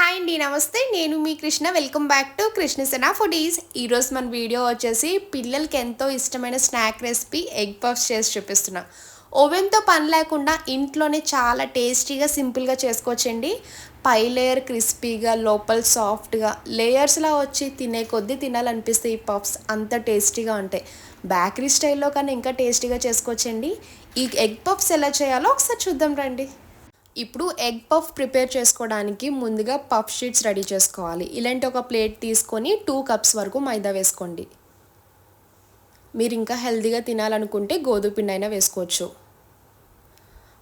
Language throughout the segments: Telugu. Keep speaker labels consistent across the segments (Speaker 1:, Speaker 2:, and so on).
Speaker 1: హాయ్ అండి నమస్తే. నేను మీ Krishna. Welcome back to Krishna Sena foodies ఈరోజు మన వీడియో వచ్చేసి పిల్లలకి ఎంతో ఇష్టమైన స్నాక్ రెసిపీ ఎగ్ పఫ్స్ చేసి చూపిస్తున్నా. ఓవెన్తో పని లేకుండా ఇంట్లోనే చాలా టేస్టీగా సింపుల్గా చేసుకోవచ్చండి. పై లేయర్ క్రిస్పీగా లోపల సాఫ్ట్గా లేయర్స్లా వచ్చి తినే కొద్దీ తినాలనిపిస్తాయి ఈ పఫ్స్ అంత టేస్టీగా ఉంటాయి. బేకరీ స్టైల్లో కన్నా ఇంకా టేస్టీగా చేసుకోవచ్చండి. ఈ ఎగ్ పఫ్స్ ఎలా చేయాలో ఒకసారి చూద్దాం రండి. ఇప్పుడు ఎగ్ పఫ్ ప్రిపేర్ చేసుకోవడానికి ముందుగా పఫ్ షీట్స్ రెడీ చేసుకోవాలి. ఇలాంటి ఒక ప్లేట్ తీసుకొని టూ కప్స్ వరకు మైదా వేసుకోండి. మీరు ఇంకా హెల్తీగా తినాలనుకుంటే గోధుమ పిండి అయినా వేసుకోవచ్చు.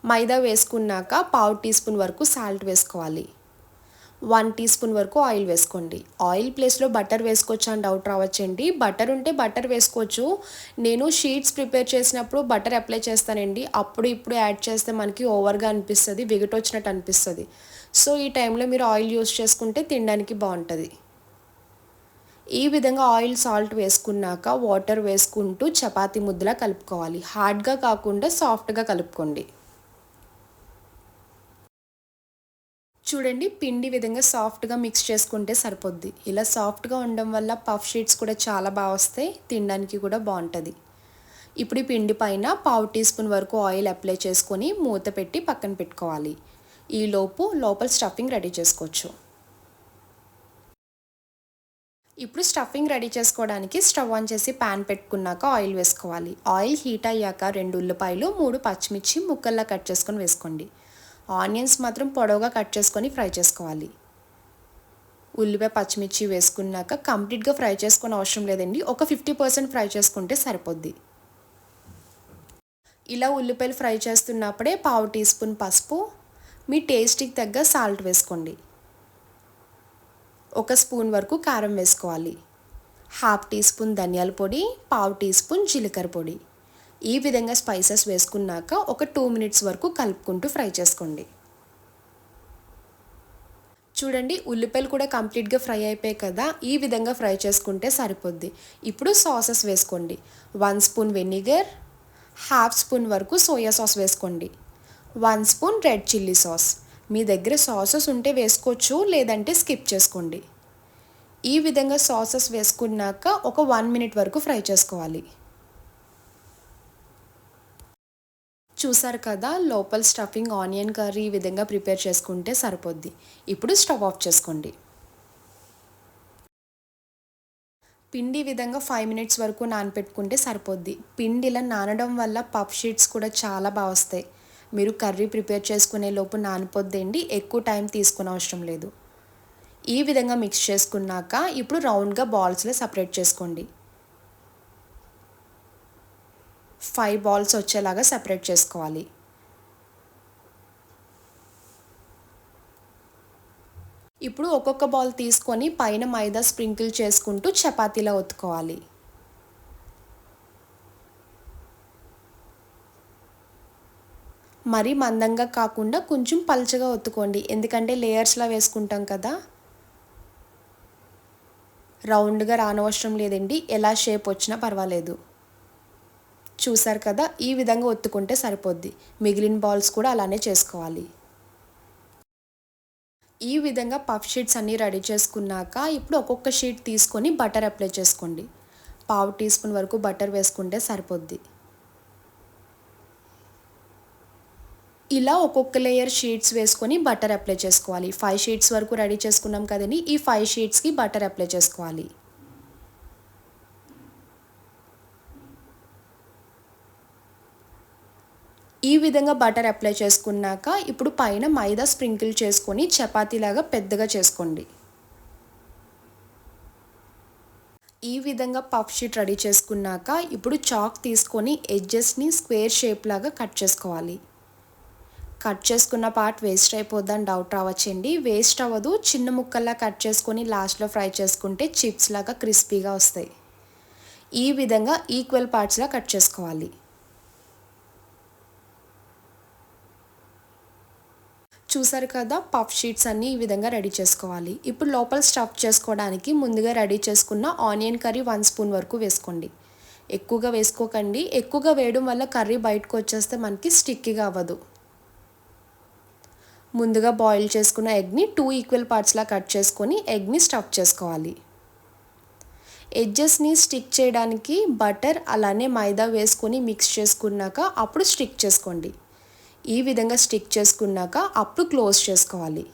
Speaker 1: మైదా వేసుకున్నాక పావు టీ స్పూన్ వరకు సాల్ట్ వేసుకోవాలి. వన్ టీ స్పూన్ వరకు ఆయిల్ వేసుకోండి. ఆయిల్ ప్లేస్లో బటర్ వేసుకోవచ్చు అని డౌట్ రావచ్చండి. బటర్ ఉంటే బటర్ వేసుకోవచ్చు. నేను షీట్స్ ప్రిపేర్ చేసినప్పుడు బటర్ అప్లై చేస్తానండి. అప్పుడు ఇప్పుడు యాడ్ చేస్తే మనకి ఓవర్గా అనిపిస్తుంది విగటొచ్చినట్టు అనిపిస్తుంది. సో ఈ టైంలో మీరు ఆయిల్ యూస్ చేసుకుంటే తినడానికి బాగుంటుంది. ఈ విధంగా ఆయిల్ సాల్ట్ వేసుకున్నాక వాటర్ వేసుకుంటూ చపాతీ ముద్దలా కలుపుకోవాలి. హార్డ్గా కాకుండా సాఫ్ట్గా కలుపుకోండి. చూడండి పిండి విధంగా సాఫ్ట్గా మిక్స్ చేసుకుంటే సరిపోద్ది. ఇలా సాఫ్ట్గా ఉండడం వల్ల పఫ్ షీట్స్ కూడా చాలా బాగా వస్తాయి తినడానికి కూడా బాగుంటుంది. ఇప్పుడు ఈ పిండి పైన పావు టీ స్పూన్ వరకు ఆయిల్ అప్లై చేసుకొని మూత పెట్టి పక్కన పెట్టుకోవాలి. ఈ లోపు లోపల స్టఫింగ్ రెడీ చేసుకోవచ్చు. ఇప్పుడు స్టఫింగ్ రెడీ చేసుకోవడానికి స్టవ్ ఆన్ చేసి ప్యాన్ పెట్టుకున్నాక ఆయిల్ వేసుకోవాలి. ఆయిల్ హీట్ అయ్యాక రెండు ఉల్లిపాయలు మూడు పచ్చిమిర్చి ముక్కల్లా కట్ చేసుకొని వేసుకోండి. ఆనియన్స్ మాత్రం పొడవుగా కట్ చేసుకొని ఫ్రై చేసుకోవాలి. ఉల్లిపాయ పచ్చిమిర్చి వేసుకున్నాక కంప్లీట్గా ఫ్రై చేసుకొని అవసరం లేదండి. ఒక ఫిఫ్టీ పర్సెంట్ ఫ్రై చేసుకుంటే సరిపోద్ది. ఇలా ఉల్లిపాయలు ఫ్రై చేస్తున్నప్పుడే పావు టీ స్పూన్ పసుపు మీ టేస్ట్కి తగ్గ సాల్ట్ వేసుకోండి. ఒక స్పూన్ వరకు కారం వేసుకోవాలి. హాఫ్ టీ స్పూన్ ధనియాల పొడి పావు టీ స్పూన్ జీలకర్ర పొడి. ఈ విధంగా స్పైసెస్ వేసుకున్నాక ఒక టూ మినిట్స్ వరకు కలుపుకుంటూ ఫ్రై చేసుకోండి. చూడండి ఉల్లిపాయలు కూడా కంప్లీట్గా ఫ్రై అయిపోయాయి కదా ఈ విధంగా ఫ్రై చేసుకుంటే సరిపోద్ది. ఇప్పుడు సాసెస్ వేసుకోండి. One spoon vinegar half spoon వరకు సోయా సాస్ వేసుకోండి. One spoon red chilli sauce. మీ దగ్గర సాసెస్ ఉంటే వేసుకోవచ్చు లేదంటే స్కిప్ చేసుకోండి. ఈ విధంగా సాసెస్ వేసుకున్నాక ఒక వన్ మినిట్ వరకు ఫ్రై చేసుకోవాలి. చూసారు కదా లోపల స్టఫింగ్ ఆనియన్ కర్రీ ఈ విధంగా ప్రిపేర్ చేసుకుంటే సరిపోద్ది. ఇప్పుడు స్టవ్ ఆఫ్ చేసుకోండి. పిండి విధంగా ఫైవ్ మినిట్స్ వరకు నానపెట్టుకుంటే సరిపోద్ది. పిండి ఇలా నానడం వల్ల పఫ్ షీట్స్ కూడా చాలా బాగా వస్తాయి. మీరు కర్రీ ప్రిపేర్ చేసుకునే లోపు నానిపోద్దండి ఎక్కువ టైం తీసుకునే అవసరం లేదు. ఈ విధంగా మిక్స్ చేసుకున్నాక ఇప్పుడు రౌండ్గా బాల్స్లో సపరేట్ చేసుకోండి. ఫైవ్ బాల్స్ వచ్చేలాగా సెపరేట్ చేసుకోవాలి. ఇప్పుడు ఒక్కొక్క బాల్ తీసుకొని పైన మైదా స్ప్రింకిల్ చేసుకుంటూ చపాతీలా ఒత్తుకోవాలి. మరీ మందంగా కాకుండా కొంచెం పల్చగా ఒత్తుకోండి. ఎందుకంటే లేయర్స్లా వేసుకుంటాం కదా. రౌండ్గా రానవసరం లేదండి. ఎలా షేప్ వచ్చినా పర్వాలేదు. చూసారు కదా ఈ విధంగా ఒత్తుకుంటే సరిపోద్ది. మిగిలిన బాల్స్ కూడా అలానే చేసుకోవాలి. ఈ విధంగా పఫ్ షీట్స్ అన్నీ రెడీ చేసుకున్నాక ఇప్పుడు ఒక్కొక్క షీట్ తీసుకొని బటర్ అప్లై చేసుకోండి. పావు టీ స్పూన్ వరకు బటర్ వేసుకుంటే సరిపోద్ది. ఇలా ఒక్కొక్క లేయర్ షీట్స్ వేసుకొని బటర్ అప్లై చేసుకోవాలి. ఫైవ్ షీట్స్ వరకు రెడీ చేసుకున్నాం కదండి ఈ ఫైవ్ షీట్స్కి బటర్ అప్లై చేసుకోవాలి. ఈ విధంగా బటర్ అప్లై చేసుకున్నాక ఇప్పుడు పైన మైదా స్ప్రింకిల్ చేసుకొని చపాతీలాగా పెద్దగా చేసుకోండి. ఈ విధంగా పఫ్ షీట్ రెడీ చేసుకున్నాక ఇప్పుడు చాక్ తీసుకొని ఎడ్జెస్ని స్క్వేర్ షేప్ లాగా కట్ చేసుకోవాలి. కట్ చేసుకున్న పార్ట్ వేస్ట్ అయిపోద్దని డౌట్ రావచ్చండి. వేస్ట్ అవ్వదు. చిన్న ముక్కల్లా కట్ చేసుకొని లాస్ట్లో ఫ్రై చేసుకుంటే చిప్స్ లాగా క్రిస్పీగా వస్తాయి. ఈ విధంగా ఈక్వల్ పార్ట్స్లా కట్ చేసుకోవాలి. చూసారు కదా పఫ్ షీట్స్ అన్నీ ఈ విధంగా రెడీ చేసుకోవాలి. ఇప్పుడు లోపల స్టఫ్ చేసుకోవడానికి ముందుగా రెడీ చేసుకున్న ఆనియన్ కర్రీ వన్ స్పూన్ వరకు వేసుకోండి. ఎక్కువగా వేసుకోకండి. ఎక్కువగా వేయడం వల్ల కర్రీ బయటకు వచ్చేస్తే మనకి స్టిక్కీగా అవ్వదు. ముందుగా బాయిల్ చేసుకున్న ఎగ్ని టూ ఈక్వల్ పార్ట్స్లా కట్ చేసుకొని ఎగ్ని స్టఫ్ చేసుకోవాలి. ఎడ్జెస్ని స్టిక్ చేయడానికి బటర్ అలానే మైదా వేసుకొని మిక్స్ చేసుకున్నాక అప్పుడు స్టిక్ చేసుకోండి. ఈ విధంగా స్టిక్ చేసుకున్నాక అప్పుడు క్లోజ్ చేసుకోవాలి.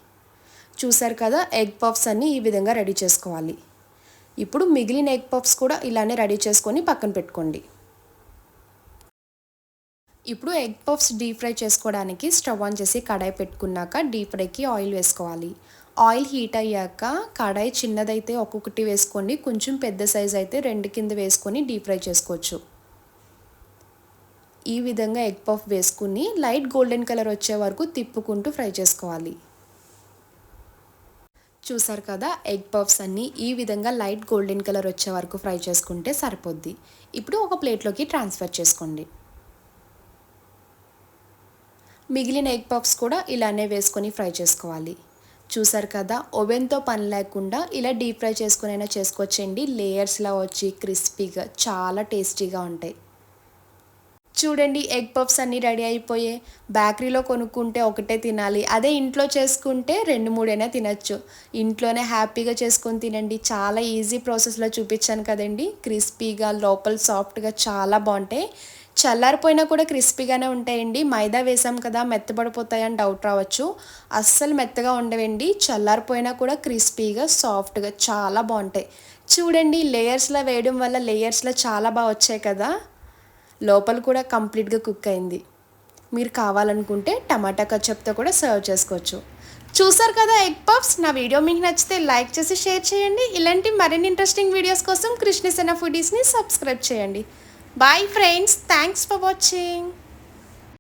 Speaker 1: చూసారు కదా ఎగ్ పఫ్స్ అన్నీ ఈ విధంగా రెడీ చేసుకోవాలి. ఇప్పుడు మిగిలిన ఎగ్ పఫ్స్ కూడా ఇలానే రెడీ చేసుకొని పక్కన పెట్టుకోండి. ఇప్పుడు ఎగ్ పఫ్స్ డీప్ ఫ్రై చేసుకోవడానికి స్టవ్ ఆన్ చేసి కడాయి పెట్టుకున్నాక డీప్ ఫ్రైకి ఆయిల్ వేసుకోవాలి. ఆయిల్ హీట్ అయ్యాక కడాయి చిన్నదైతే ఒక్కొక్కటి వేసుకోండి కొంచెం పెద్ద సైజ్ అయితే రెండు కింద వేసుకొని డీప్ ఫ్రై చేసుకోవచ్చు. ఈ విధంగా ఎగ్ పఫ్ వేసుకుని లైట్ గోల్డెన్ కలర్ వచ్చే వరకు తిప్పుకుంటూ ఫ్రై చేసుకోవాలి. చూసారు కదా ఎగ్ పఫ్స్ అన్నీ ఈ విధంగా లైట్ గోల్డెన్ కలర్ వచ్చే వరకు ఫ్రై చేసుకుంటే సరిపోద్ది. ఇప్పుడు ఒక ప్లేట్లోకి ట్రాన్స్ఫర్ చేసుకోండి. మిగిలిన ఎగ్ పఫ్స్ కూడా ఇలానే వేసుకొని ఫ్రై చేసుకోవాలి. చూసారు కదా ఓవెన్తో పని లేకుండా ఇలా డీప్ ఫ్రై చేసుకునైనా చేసుకోవచ్చండి. లేయర్స్లా వచ్చి క్రిస్పీగా చాలా టేస్టీగా ఉంటాయి. చూడండి ఎగ్ పఫ్స్ అన్నీ రెడీ అయిపోయాయి బేకరీలో కొనుక్కుంటే ఒకటే తినాలి. అదే ఇంట్లో చేసుకుంటే రెండు మూడైనా తినచ్చు. ఇంట్లోనే హ్యాపీగా చేసుకొని తినండి. చాలా ఈజీ ప్రాసెస్లో చూపించాను కదండి. క్రిస్పీగా లోపల సాఫ్ట్గా చాలా బాగుంటాయి. చల్లారిపోయినా కూడా క్రిస్పీగానే ఉంటాయండి. మైదా వేసాం కదా మెత్తబడిపోతాయని డౌట్ రావచ్చు. అస్సలు మెత్తగా ఉండవండి. చల్లారిపోయినా కూడా క్రిస్పీగా సాఫ్ట్గా చాలా బాగుంటాయి. చూడండి లేయర్స్లో వేయడం వల్ల లేయర్స్లో చాలా బాగా వచ్చాయి కదా. లోపల కూడా కంప్లీట్గా కుక్ అయింది. మీరు కావాలనుకుంటే టమాటా కచప్తో కూడా సర్వ్ చేసుకోవచ్చు. చూసారు కదా ఎగ్ పఫ్స్? నా వీడియో మీకు నచ్చితే లైక్ చేసి షేర్ చేయండి. ఇలాంటి మరిన్ని ఇంట్రెస్టింగ్ వీడియోస్ కోసం కృష్ణసేన ఫుడీస్ని సబ్స్క్రైబ్ చేయండి. Bye friends thanks for watching